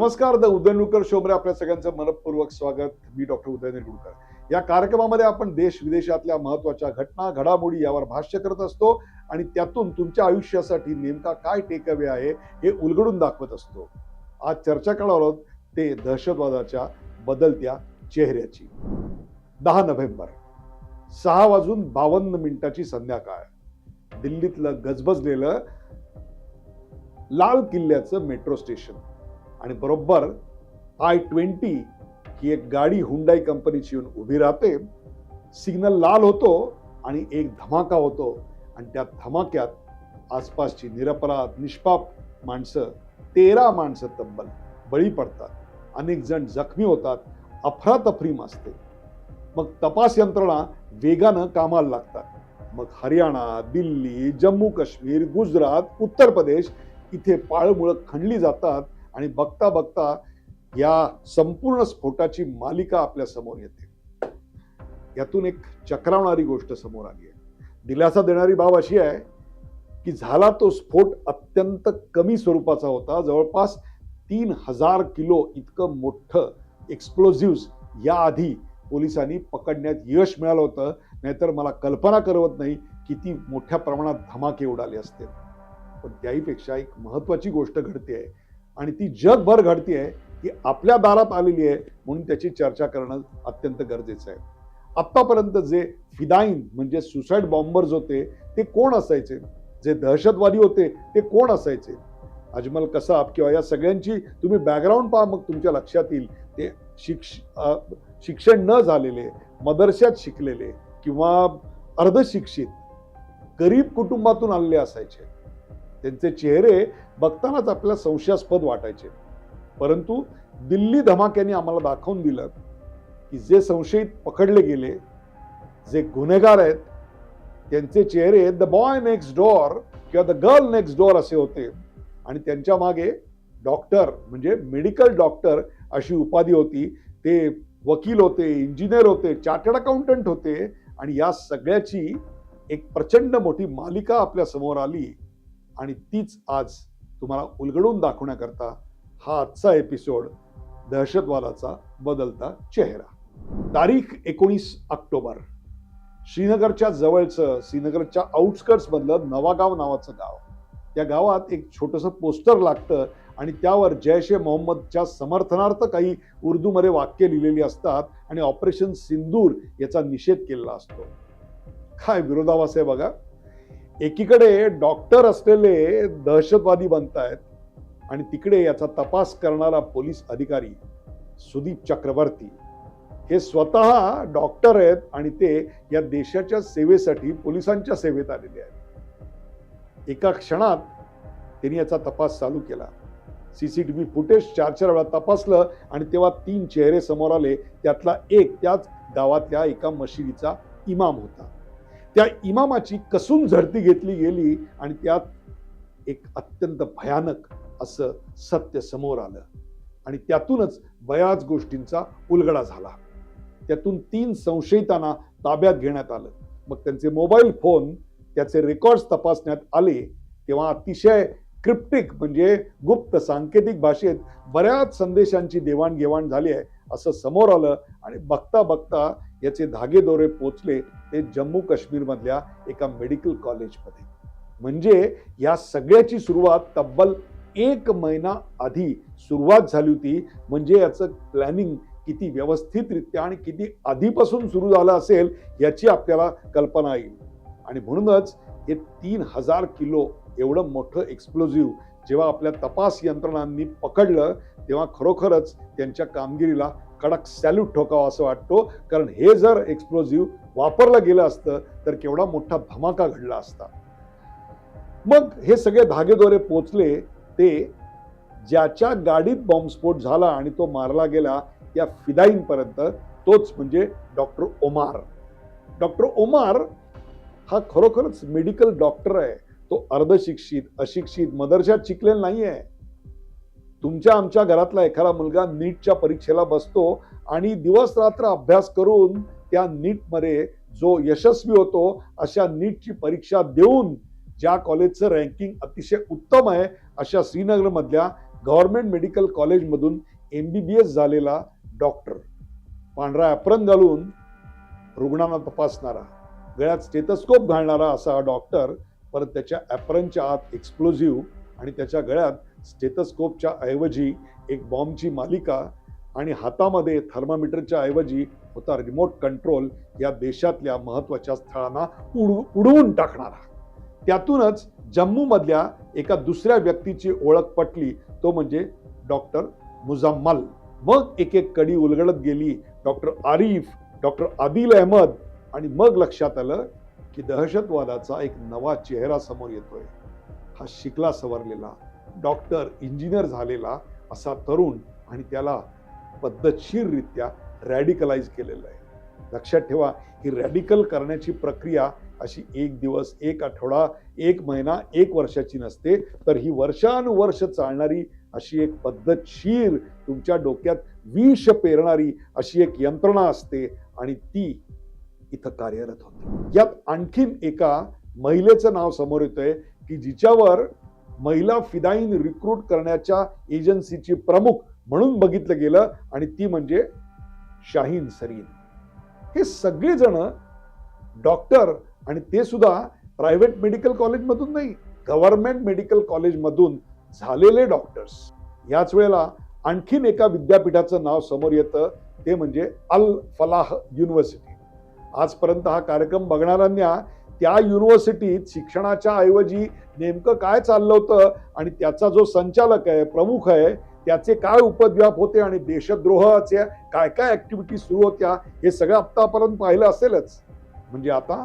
नमस्कार द उदयनूरकर शोमध्ये आपल्या सगळ्यांचं मनपूर्वक स्वागत. मी डॉक्टर उदय निरगुडकर या कार्यक्रमामध्ये आपण देश विदेशातल्या महत्त्वाच्या घटना घडामोडी यावर भाष्य करत असतो आणि त्यातून तुमच्या आयुष्यासाठी नेमका काय टेकअवे आहे हे उलगडून दाखवत असतो. आज चर्चा करणार आहोत ते दहशतवादाच्या बदलत्या चेहऱ्याची. दहा नोव्हेंबर सहा वाजून बावन्न मिनिटाची संध्याकाळ. दिल्लीतलं गजबजलेलं लाल किल्ल्याचं मेट्रो स्टेशन आणि बरोबर आय ट्वेंटी ही एक गाडी हुंडाई कंपनीची येऊन उभी राहते. सिग्नल लाल होतो आणि एक धमाका होतो. आणि त्या धमाक्यात आसपासची निरपराध निष्पाप माणसं तेरा माणसं तब्बल बळी पडतात. अनेक जण जखमी होतात अफरातफरी असते मग तपास यंत्रणा वेगानं कामाला लागतात. मग हरियाणा दिल्ली जम्मू काश्मीर गुजरात उत्तर प्रदेश इथे पाळमुळं खणली जातात. आणि बघता बघता या संपूर्ण स्फोटाची मालिका आपल्यासमोर येते. यातून एक चक्रावणारी गोष्ट समोर आली आहे. दिलासा देणारी बाब अशी आहे की झाला तो स्फोट अत्यंत कमी स्वरूपाचा होता. जवळपास तीन हजार किलो इतकं मोठं एक्सप्लोझिव्स याआधी पोलिसांनी पकडण्यात यश मिळालं होतं. नाहीतर मला कल्पना करवत नाही किती मोठ्या प्रमाणात धमाके उडाले असते पण त्याहीपेक्षा एक महत्वाची गोष्ट घडते आहे आणि ती जगभर घडती आहे की आपल्या दारात आलेली आहे म्हणून त्याची चर्चा करणं अत्यंत गरजेचं आहे. आत्तापर्यंत जे फिदाईन म्हणजे सुसाईड बॉम्बर्स होते ते कोण असायचे? जे दहशतवादी होते ते कोण असायचे? अजमल कसाब किंवा या सगळ्यांची तुम्ही बॅकग्राऊंड पहा मग तुमच्या लक्षात येईल. ते शिक्ष शिक्षण न झालेले मदरशात शिकलेले किंवा अर्धशिक्षित गरीब कुटुंबातून आलेले असायचे. त्यांचे चेहरे बघतानाच आपल्याला संशयास्पद वाटायचे. परंतु दिल्ली धमाक्याने आम्हाला दाखवून दिलं की जे संशयित पकडले गेले जे गुन्हेगार आहेत त्यांचे चेहरे द बॉय नेक्स्ट डोअर किंवा द गर्ल नेक्स्ट डोअर असे होते. आणि त्यांच्या मागे डॉक्टर म्हणजे मेडिकल डॉक्टर अशी उपाधी होती. ते वकील होते इंजिनियर होते चार्टर्ड अकाउंटंट होते. आणि या सगळ्याची एक प्रचंड मोठी मालिका आपल्यासमोर आली. आणि तीच आज तुम्हाला उलगडून दाखवण्याकरता हा आजचा एपिसोड दहशतवादाचा बदलता चेहरा. तारीख एकोणीस ऑक्टोबर. श्रीनगरच्या जवळचं श्रीनगरच्या आउटस्कर्ट्समधलं नवागाव नावाचं गाव. त्या गावात एक छोटंसं पोस्टर लागतं आणि त्यावर जैश ए मोहम्मदच्या समर्थनार्थ काही उर्दूमध्ये वाक्य लिहिलेली असतात आणि ऑपरेशन सिंदूर याचा निषेध केलेला असतो. काय विरोधावास आहे बघा. एकीकडे डॉक्टर असलेले दहशतवादी बनतायत आणि तिकडे याचा तपास करणारा पोलीस अधिकारी सुदीप चक्रवर्ती. हे स्वतः डॉक्टर आहेत आणि ते या देशाच्या सेवेसाठी पोलिसांच्या सेवेत आलेले आहेत. एका क्षणात त्यांनी याचा तपास चालू केला. सीसी टी व्ही फुटेज चार चार वेळा तपासलं आणि तेव्हा तीन चेहरे समोर आले. त्यातला एक त्याच गावातल्या एका मशिदीचा इमाम होता. त्या इमामाची कसून झडती घेतली गेली आणि त्यात एक अत्यंत भयानक असं सत्य समोर आलं. आणि त्यातूनच बऱ्याच गोष्टींचा उलगडा झाला. त्यातून तीन संशयितांना ताब्यात घेण्यात आलं. मग त्यांचे मोबाईल फोन त्याचे रेकॉर्ड्स तपासण्यात आले तेव्हा अतिशय क्रिप्टिक म्हणजे गुप्त सांकेतिक भाषेत बऱ्याच संदेशांची देवाणघेवाण झाली आहे असं समोर आलं आणि बघता बघता याचे धागेदोरे पोचले ते जम्मू काश्मीरमधल्या एका मेडिकल कॉलेजमध्ये. म्हणजे या सगळ्याची सुरुवात तब्बल एक महिना आधी सुरुवात झाली होती. म्हणजे याचं प्लॅनिंग किती व्यवस्थितरित्या आणि किती आधीपासून सुरू झालं असेल याची आपल्याला कल्पना येईल. आणि म्हणूनच हे तीन हजार किलो एवढं मोठं एक्सप्लोझिव्ह जेव्हा आपल्या तपास यंत्रणांनी पकडलं तेव्हा खरोखरच त्यांच्या कामगिरीला कडक सॅल्यूट ठोकावा असं वाटतो. कारण हे जर एक्सप्लोजिव्ह वापरलं गेलं असतं तर केवढा मोठा धमाका घडला असता. मग हे सगळे धागेदोरे पोचले ते ज्याच्या गाडीत बॉम्बस्फोट झाला आणि तो मारला गेला या फिदाईंपर्यंत तोच म्हणजे डॉक्टर ओमार. डॉक्टर ओमार हा खरोखरच मेडिकल डॉक्टर आहे. तो अर्धशिक्षित अशिक्षित मदरशात शिकलेला नाही आहे तुमच्या आमच्या घरातला एखादा मुलगा नीटच्या परीक्षेला बसतो आणि दिवस रात्र अभ्यास करून त्या नीटमध्ये जो यशस्वी होतो अशा नीटची परीक्षा देऊन ज्या कॉलेजचं रँकिंग अतिशय उत्तम आहे अशा श्रीनगरमधल्या गव्हर्नमेंट मेडिकल कॉलेजमधून एम बी बी एस झालेला डॉक्टर पांढरा ॲप्रन घालून रुग्णांना तपासणारा गळ्यात स्टेथस्कोप घालणारा असा हा डॉक्टर परत त्याच्या ॲप्रनच्या आत एक्सप्लोझिव्ह आणि त्याच्या गळ्यात स्टेथस्कोपच्या ऐवजी एक बॉम्बची मालिका आणि हातामध्ये थर्मामीटरच्या ऐवजी होता रिमोट कंट्रोल या देशातल्या महत्त्वाच्या स्थळांना उडू उडवून टाकणारा. त्यातूनच जम्मूमधल्या एका दुसऱ्या व्यक्तीची ओळख पटली तो म्हणजे डॉक्टर मुजम्मल मग एक एक कडी उलगडत गेली डॉक्टर आरिफ डॉक्टर आदिल अहमद आणि मग लक्षात आलं की दहशतवादाचा एक नवा चेहरा समोर येतोय. हा शिकला सवरलेला. डॉक्टर इंजिनियर झालेला असा तरुण आणि त्याला पद्धतशीररित्या रॅडिकलाइज केलेलं आहे. लक्षात ठेवा ही रॅडिकल करण्याची प्रक्रिया अशी एक दिवस एक आठवडा एक महिना एक वर्षाची नसते तर ही वर्षानुवर्ष चालणारी अशी एक पद्धतशीर तुमच्या डोक्यात विष पेरणारी अशी एक यंत्रणा असते आणि ती इथं कार्यरत होते. यात आणखीन एका महिलेचं नाव समोर येतंय की जिच्यावर महिला फिदाईन रिक्रूट करण्याच्या एजन्सीची प्रमुख म्हणून बघितलं गेलं आणि ती म्हणजे शाहीन सरीन. हे सगळेजण डॉक्टर आणि ते सुद्धा प्रायव्हेट मेडिकल कॉलेजमधून नाही गव्हर्नमेंट मेडिकल कॉलेजमधून झालेले डॉक्टर्स याच वेळेला आणखीन एका विद्यापीठाचं नाव समोर येतं ते म्हणजे अल फलाह युनिव्हर्सिटी आजपर्यंत हा कार्यक्रम बघणाऱ्यांना त्या युनिव्हर्सिटीत शिक्षणाच्या ऐवजी नेमकं काय चाललं होतं आणि त्याचा जो संचालक आहे प्रमुख आहे त्याचे काय उपद्व्याप होते आणि देशद्रोहाच्या काय काय ऍक्टिव्हिटी सुरू होत्या हे सगळं आत्तापर्यंत पाहिलं असेलच. म्हणजे आता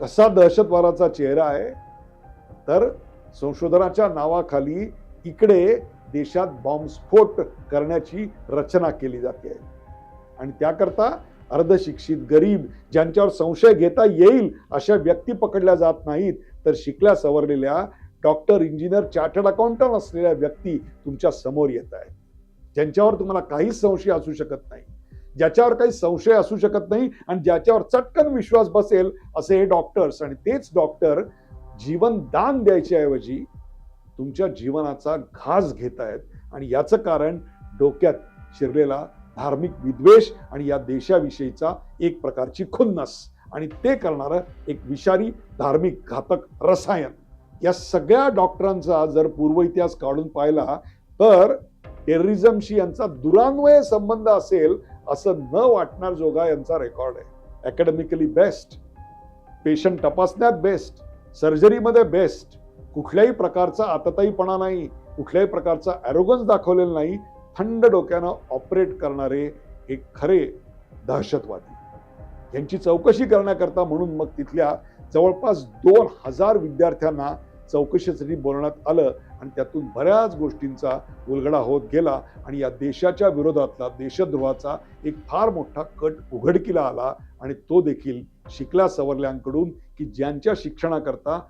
कसा दहशतवादाचा चेहरा आहे तर संशोधनाच्या नावाखाली इकडे देशात बॉम्बस्फोट करण्याची रचना केली जाते. आणि त्याकरता अर्धशिक्षित गरीब ज्यांच्यावर संशय घेता येईल अशा व्यक्ती पकडल्या जात नाहीत. तर शिकल्या सवरलेल्या डॉक्टर इंजिनियर चार्टर्ड अकाउंटंट असलेल्या व्यक्ती तुमच्यासमोर येत आहेत. ज्यांच्यावर तुम्हाला काहीच संशय असू शकत नाही. ज्याच्यावर काही संशय असू शकत नाही आणि ज्याच्यावर चटकन विश्वास बसेल असे हे डॉक्टर्स आणि तेच डॉक्टर जीवन दान द्यायच्याऐवजी तुमच्या जीवनाचा घास घेत आहेत आणि याचं कारण डोक्यात शिरलेला धार्मिक विद्वेष आणि या देशाविषयीचा एक प्रकारची खुन्नस. आणि ते करणारं एक विषारी धार्मिक घातक रसायन. या सगळ्या डॉक्टरांचा जर पूर्व इतिहास काढून पाहिला तर टेररिझमशी यांचा दुरान्वय संबंध असेल असं न वाटणार जोगा यांचा रेकॉर्ड आहे. अकॅडमिकली बेस्ट पेशंट तपासण्यात बेस्ट सर्जरीमध्ये बेस्ट कुठल्याही प्रकारचा आतताईपणा नाही कुठल्याही प्रकारचा ॲरोगन्स दाखवलेला नाही थंड डोक्यानं ऑपरेट करणारे हे खरे दहशतवादी. यांची चौकशी करण्याकरता म्हणून मग तिथल्या जवळपास दोन हजार विद्यार्थ्यांना चौकशीसाठी बोलण्यात आलं आणि त्यातून बऱ्याच गोष्टींचा उलगडा होत गेला आणि या देशाच्या विरोधातला देशद्रोहाचा एक फार मोठा कट उघडकीला आला आणि तो देखील शिकल्या सवरल्यांकडून की ज्यांच्या शिक्षणाकरता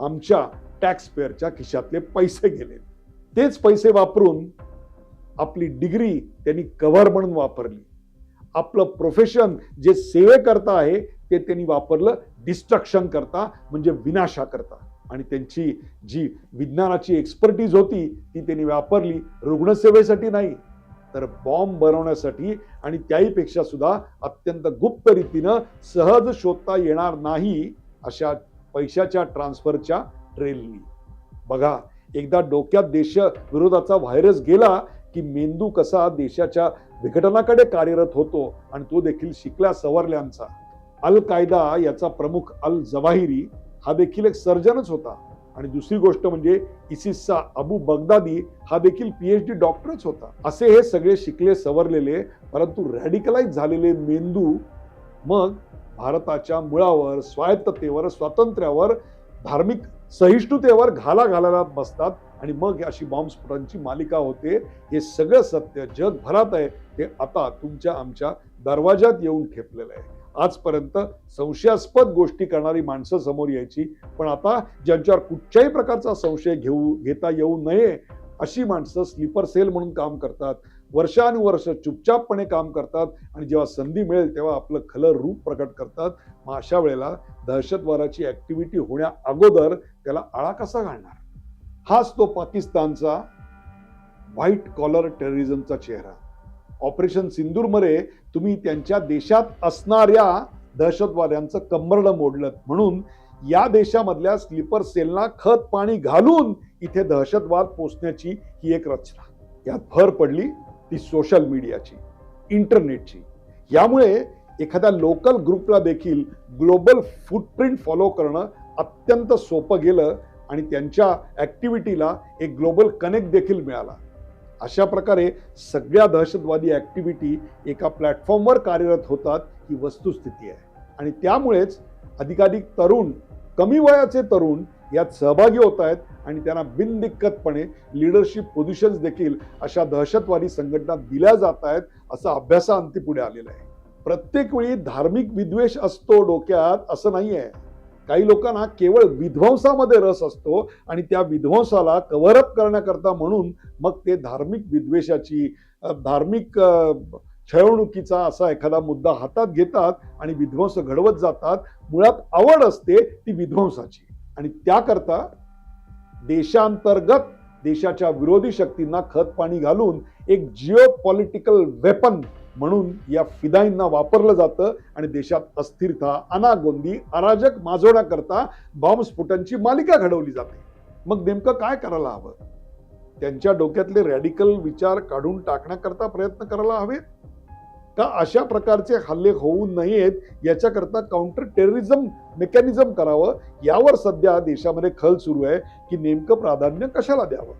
आमच्या टॅक्सपेअरच्या खिशातले पैसे गेले. तेच पैसे वापरून आपली डिग्री त्यांनी कव्हर म्हणून वापरली. आपलं प्रोफेशन जे सेवेकरता आहे ते त्यांनी वापरलं डिस्ट्रक्शन करता म्हणजे विनाशा करता आणि त्यांची जी विज्ञानाची एक्सपर्टीज होती ती त्यांनी वापरली. रुग्णसेवेसाठी नाही तर बॉम्ब बनवण्यासाठी. आणि त्याहीपेक्षा सुद्धा अत्यंत गुप्त रीतीनं सहज शोधता येणार नाही अशा पैशाच्या ट्रान्सफरच्या ट्रेलनी बघा एकदा डोक्यात देश विरोधाचा व्हायरस गेला की मेंदू कसा देशाच्या विघटनाकडे कार्यरत होतो आणि तो देखील शिकल्या सवरल्यांचा. अल कायदा याचा प्रमुख अल जवाहिरी हा देखील एक सर्जनच होता. आणि दुसरी गोष्ट म्हणजे इसिसचा अबू बगदादी हा देखील पीएचडी डॉक्टरच होता. असे हे सगळे शिकले सवरलेले परंतु रॅडिकलाइज झालेले मेंदू मग भारताच्या मुळावर स्वायत्ततेवर स्वातंत्र्यावर धार्मिक सहिष्णुतेवर घाला घालायला बसतात आणि मग अशी बॉम्बस्फोटांची मालिका होते. हे सगळं सत्य जगभरात आहे. ते आता तुमच्या आमच्या दरवाजात येऊन ठेपलेलं आहे. आजपर्यंत संशयास्पद गोष्टी करणारी माणसं समोर यायची. पण आता ज्यांच्यावर कुठच्याही प्रकारचा संशय घेऊ घेता येऊ नये अशी माणसं स्लीपर सेल म्हणून काम करतात. वर्षानुवर्ष चुपचापपणे काम करतात आणि जेव्हा संधी मिळेल तेव्हा आपलं खलं रूप प्रकट करतात. मग अशा वेळेला दहशतवादाची ऍक्टिव्हिटी होण्या अगोदर त्याला आळा कसा घालणार? हाच तो पाकिस्तानचा व्हाईट कॉलर टेररिझमचा चेहरा. ऑपरेशन सिंदूरमध्ये तुम्ही त्यांच्या देशात असणाऱ्या दहशतवाद्यांचं कंबरडं मोडलं म्हणून या देशामधल्या स्लीपर सेलना खत पाणी घालून इथे दहशतवाद पोचण्याची ही एक रचना. यात भर पडली ती सोशल मीडियाची इंटरनेटची यामुळे एखाद्या लोकल ग्रुपला देखील ग्लोबल फुटप्रिंट फॉलो करणं अत्यंत सोपं गेलं आणि त्यांच्या ॲक्टिव्हिटीला एक ग्लोबल कनेक्ट देखील मिळाला. अशा प्रकारे सगळ्या दहशतवादी ॲक्टिव्हिटी एका प्लॅटफॉर्मवर कार्यरत होतात ही वस्तुस्थिती आहे. आणि त्यामुळेच अधिकाधिक तरुण कमी वयाचे तरुण यात सहभागी होत आहेत आणि त्यांना बिनदिक्कतपणे लिडरशिप पोझिशन्स देखील अशा दहशतवादी संघटना दिल्या जात आहेत असं अभ्यासाअंती पुढे आलेलं आहे. प्रत्येक वेळी धार्मिक विद्वेष असतो डोक्यात असं नाही आहे काही लोकांना केवळ विध्वंसामध्ये रस असतो आणि त्या विध्वंसाला कव्हरअप करण्याकरता म्हणून मग ते धार्मिक विद्वेषाची धार्मिक छळवणुकीचा असा एखादा मुद्दा हातात घेतात आणि विध्वंस घडवत जातात. मुळात आवड असते ती विध्वंसाची. आणि त्याकरता देशांतर्गत देशाच्या विरोधी शक्तींना खत पाणी घालून एक जिओ पॉलिटिकल वेपन म्हणून या फिदाईंना वापरलं जातं आणि देशात अस्थिरता अनागोंदी अराजक माजवण्याकरता बॉम्बस्फोटांची मालिका घडवली जाते. मग नेमकं काय करायला हवं? त्यांच्या डोक्यातले रॅडिकल विचार काढून टाकण्याकरता प्रयत्न करायला हवेत? का अशा प्रकारचे हल्ले होऊ नयेत याच्याकरता काउंटर टेररिझम मेकॅनिझम करावं यावर सध्या देशामध्ये खल सुरू आहे की नेमकं प्राधान्य कशाला द्यावं?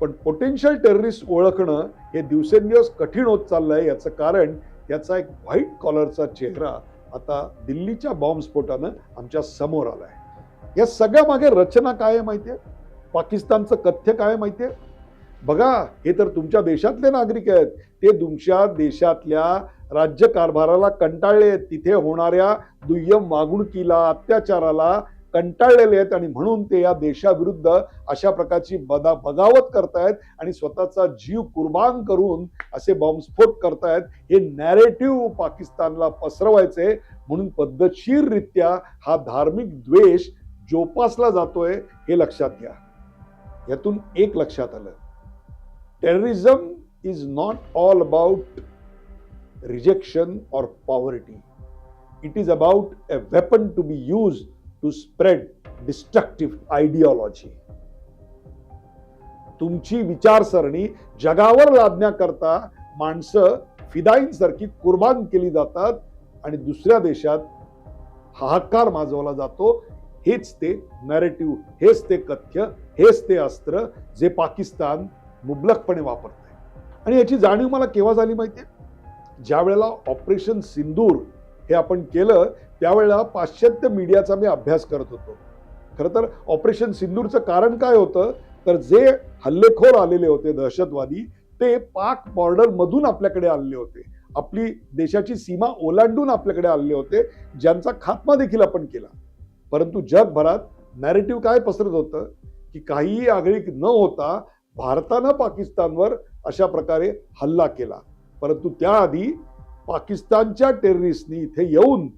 पण पोटेन्शियल टेररिस्ट ओळखणं हे दिवसेंदिवस कठीण होत चाललंय याचं कारण याचा एक व्हाईट कॉलरचा चेहरा आता दिल्लीच्या बॉम्बस्फोटानं आमच्यासमोर आलाय. या सगळ्या मागे रचना काय आहे माहितीये? पाकिस्तानचं कथ्य काय आहे माहितीये? बघा हे तर तुमच्या देशातले नागरिक आहेत. ते तुमच्या देशातल्या राज्यकारभाराला कंटाळले आहेत. तिथे होणाऱ्या दुय्यम वागणुकीला अत्याचाराला कंटाळलेले आहेत आणि म्हणून ते या देशाविरुद्ध अशा प्रकारची बदा बगावत करतायत आणि स्वतःचा जीव कुर्बान करून असे बॉम्बस्फोट करतायत. हे नॅरेटिव्ह पाकिस्तानला पसरवायचे म्हणून पद्धतशीररित्या हा धार्मिक द्वेष जोपासला जातोय हे लक्षात घ्या. यातून एक लक्षात आलं. Terrorism is not all about rejection or poverty it is about a weapon to be use to spread destructive ideology तुमची विचारसरणी जगावर लादण्याकरता माणसं फिदाईंसारखी कुर्बान केली जातात आणि दुसऱ्या देशात हाहाकार माजवला जातो. हेच ते नॅरेटिव्ह हेच ते कथ्य हेच ते अस्त्र जे पाकिस्तान मुबलकपणे वापरत आहे आणि याची जाणीव मला केव्हा झाली माहितीये? ज्या वेळेला ऑपरेशन सिंदूर हे आपण केलं त्यावेळेला पाश्चात्य मीडियाचा मी अभ्यास करत होतो. खरं तर ऑपरेशन सिंदूरचं कारण काय होतं? तर जे हल्लेखोर आलेले होते दहशतवादी ते पाक बॉर्डर मधून आपल्याकडे आलेले होते. आपली देशाची सीमा ओलांडून आपल्याकडे आलेले होते ज्यांचा खात्मा देखील आपण केला. परंतु जगभरात नॅरेटिव्ह काय पसरत होतं? की काहीही आगळीक न होता भारतानं पाकिस्तानवर अशा प्रकारे हल्ला केला. परंतु त्याआधी पाकिस्तानच्या टेररिस्टनी इथे येऊन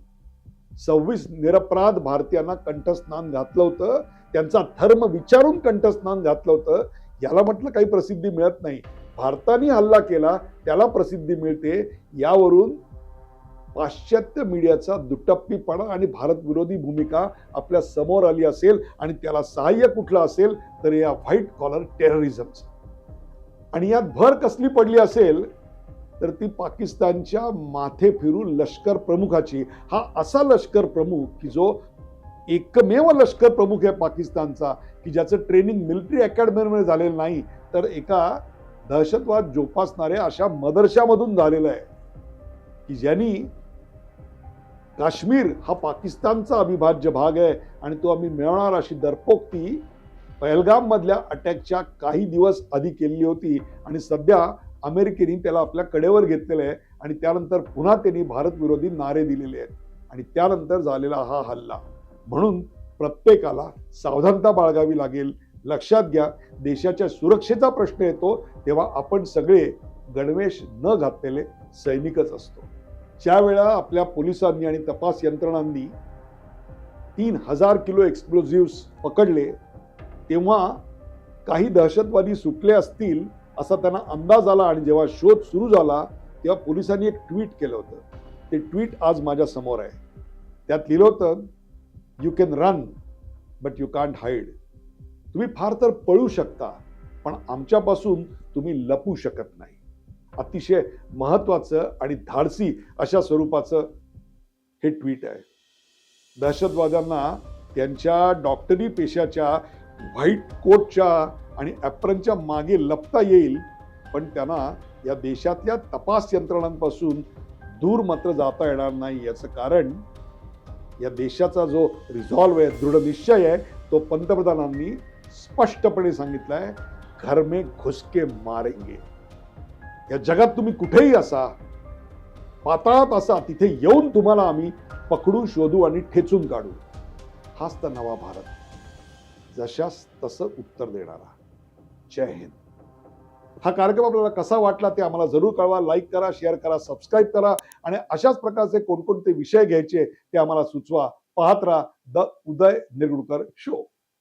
सव्वीस निरपराध भारतीयांना कंठस्नान घातलं होतं. त्यांचा धर्म विचारून कंठस्नान घातलं होतं. याला म्हटलं काही प्रसिद्धी मिळत नाही. भारताने हल्ला केला त्याला प्रसिद्धी मिळते. यावरून पाश्चात्य मीडियाचा दुटप्पीपणा आणि भारतविरोधी भूमिका आपल्यासमोर आली असेल आणि त्याला सहाय्य कुठलं असेल तर या व्हाईट कॉलर टेररिझमचं. आणि यात भर कसली पडली असेल तर ती पाकिस्तानच्या माथे फिरू लष्कर प्रमुखाची. हा असा लष्कर प्रमुख की जो एकमेव लष्कर प्रमुख आहे पाकिस्तानचा की ज्याचं ट्रेनिंग मिलिटरी अकॅडमीमध्ये झालेलं नाही तर एका दहशतवाद जोपासणाऱ्या अशा मदरशामधून झालेलं आहे. की ज्यांनी काश्मीर हा पाकिस्तानचा अविभाज्य भाग आहे आणि तो आम्ही मिळवणार अशी दरपोक्ती पहलगाममधल्या अटॅकच्या काही दिवस आधी केलेली होती. आणि सध्या अमेरिकेने त्याला आपल्या कडेवर घेतलेलं आहे आणि त्यानंतर पुन्हा त्यांनी भारतविरोधी नारे दिलेले आहेत. आणि त्यानंतर झालेला हा हल्ला. म्हणून प्रत्येकाला सावधानता बाळगावी लागेल. लक्षात घ्या देशाच्या सुरक्षेचा प्रश्न येतो तेव्हा आपण सगळे गणवेश न घातलेले सैनिकच असतो. ज्या वेळा आपल्या पोलिसांनी आणि तपास यंत्रणांनी तीन हजार किलो एक्सप्लोझिव्स पकडले तेव्हा काही दहशतवादी सुटले असतील असा त्यांना अंदाज आला आणि जेव्हा शोध सुरू झाला तेव्हा पोलिसांनी एक ट्विट केलं होतं. ते ट्विट आज माझ्यासमोर आहे. त्यात लिहिलं होतं you can run but you can't hide तुम्ही फार तर पळू शकता पण आमच्यापासून तुम्ही लपू शकत नाही. अतिशय महत्वाचं आणि धाडसी अशा स्वरूपाचं हे ट्विट आहे. दहशतवाद्यांना त्यांच्या डॉक्टरी पेशाच्या व्हाईट कोटच्या आणि ॲप्रनच्या मागे लपता येईल पण त्यांना या देशातल्या तपास यंत्रणांपासून दूर मात्र जाता येणार नाही याचं कारण या देशाचा जो रिझॉल्व आहे दृढ निश्चय आहे तो पंतप्रधानांनी स्पष्टपणे सांगितलाय घर में घुसके मारेंगे. या जगात तुम्ही कुठेही असा पाताळात असा तिथे येऊन तुम्हाला आम्ही पकडू शोधू आणि ठेचून काढू. हाच तर नवा भारत. जशास तसं उत्तर देणारा जय हिंद. हा कार्यक्रम आपल्याला कसा वाटला ते आम्हाला जरूर कळवा. लाईक करा शेअर करा सबस्क्राईब करा आणि अशाच प्रकारचे कोणकोणते विषय घ्यायचे ते आम्हाला सुचवा. पाहत राहा द उदय निरगुडकर शो